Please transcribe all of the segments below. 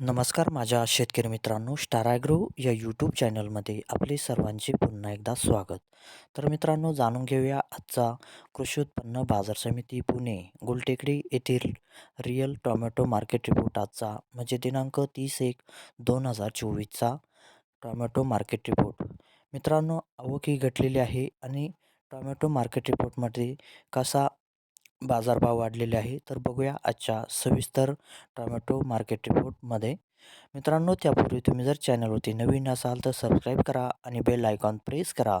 नमस्कार माझ्या शेतकरी मित्रांनो स्टार ॲग्रो या यूट्यूब चॅनलमध्ये आपले सर्वांचे पुन्हा एकदा स्वागत. तर मित्रांनो जाणून घेऊया आजचा कृषी उत्पन्न बाजार समिती पुणे गुलटेकडी येथील रिअल टॉमॅटो मार्केट रिपोर्ट आजचा म्हणजे दिनांक तीस एक दोन हजार चोवीसचा टॉमॅटो मार्केट रिपोर्ट मित्रांनो आवक ही घटलेली आहे आणि टॉमॅटो मार्केट रिपोर्टमध्ये कसा बाजारभाव वाढलेले आहे. तर बघूया आजच्या सविस्तर टोमॅटो मार्केट रिपोर्टमध्ये. मित्रांनो त्यापूर्वी तुम्ही जर चॅनलवरती नवीन असाल तर सबस्क्राईब करा आणि बेल आयकॉन प्रेस करा.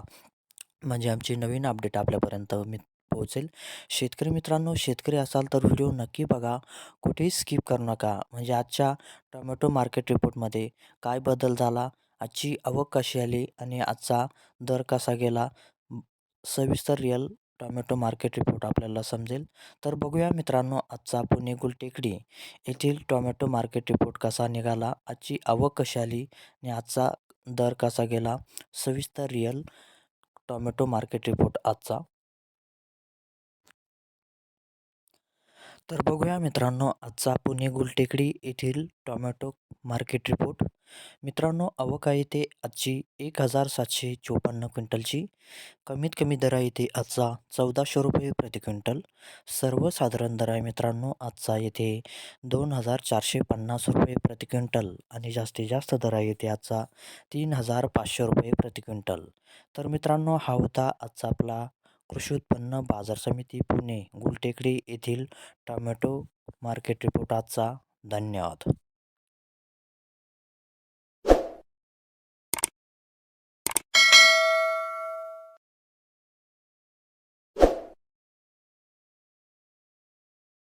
म्हणजे आमची नवीन अपडेट आपल्यापर्यंत मी पोहोचेल. शेतकरी मित्रांनो शेतकरी असाल तर व्हिडिओ नक्की बघा. कुठेही स्किप करू नका. म्हणजे आजच्या टोमॅटो मार्केट रिपोर्टमध्ये काय बदल झाला आजची आवक कशी आली आणि आजचा दर कसा गेला सविस्तर रिअल टोमॅटो मार्केट रिपोर्ट आपल्याला समजेल. तर बघूया मित्रांनो आजचा पुणे गुलटेकडी येथील टोमॅटो मार्केट रिपोर्ट कसा निघाला आजची आवक कशी आली आणि आजचा दर कसा गेला? सविस्तर रिअल टोमॅटो मार्केट रिपोर्ट आजचा. तर बघूया मित्रांनो आजचा पुणे गुलटेकडी येथील टोमॅटो मार्केट रिपोर्ट. मित्रांनो अवका येथे आजची एक हजार सातशे चोपन्न क्विंटलची. कमीत कमी दरा येथे आजचा चौदाशे रुपये प्रति क्विंटल. सर्वसाधारण दर आहे मित्रांनो आजचा येथे दोन हजार चारशे पन्नास रुपये प्रति क्विंटल आणि जास्तीत जास्त दर आहे आजचा तीन हजार पाचशे रुपये प्रति क्विंटल. तर मित्रांनो हा होता आजचा आपला कृषी उत्पन्न बाजार समिती पुणे गुलटेकडी येथील टोमॅटो मार्केट रिपोर्ट. आजचा धन्यवाद.